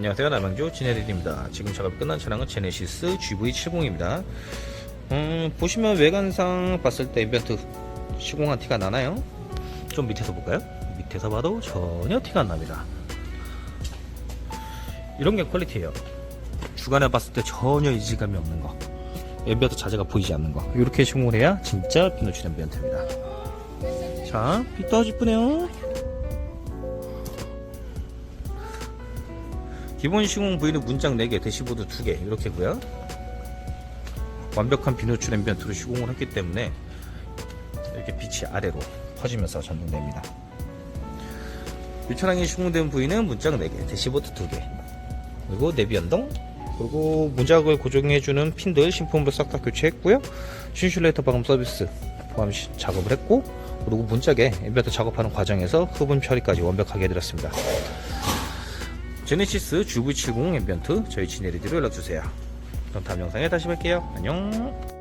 안녕하세요. 남양주 진해리입니다. 지금 작업이 끝난 차량은 제네시스 GV70입니다. 음, 보시면 외관상 봤을 때 앰비언트 시공한 티가 나나요? 좀 밑에서 볼까요? 밑에서 봐도 전혀 티가 안 납니다. 이런 게 퀄리티예요. 주간에 봤을 때 전혀 이질감이 없는 거. 앰비언트 자재가 보이지 않는 거. 이렇게 시공을 해야 진짜 비노출 앰비언트입니다. 자 빛도 아주 이쁘네요 기본 시공 부위는 문장 4개, 대시보드 2개 이렇게고요. 완벽한 비노출 앰비언트로 시공을 했기 때문에 이렇게 빛이 아래로 퍼지면서 전등됩니다. 이 차량이 시공된 부위는 문장 4개, 대시보드 2개 그리고 내비 연동 그리고 문작을 고정해주는 핀들 신품으로 싹 다 교체했고요. 신슐레이터 방음 서비스 포함 시- 작업을 했고 그리고 문짝에 앰비언트 작업하는 과정에서 흡음 처리까지 완벽하게 해드렸습니다. 제네시스 GV70 앰비언트 저희 지네리디로 연락주세요. 그럼 다음 영상에 다시 뵐게요. 안녕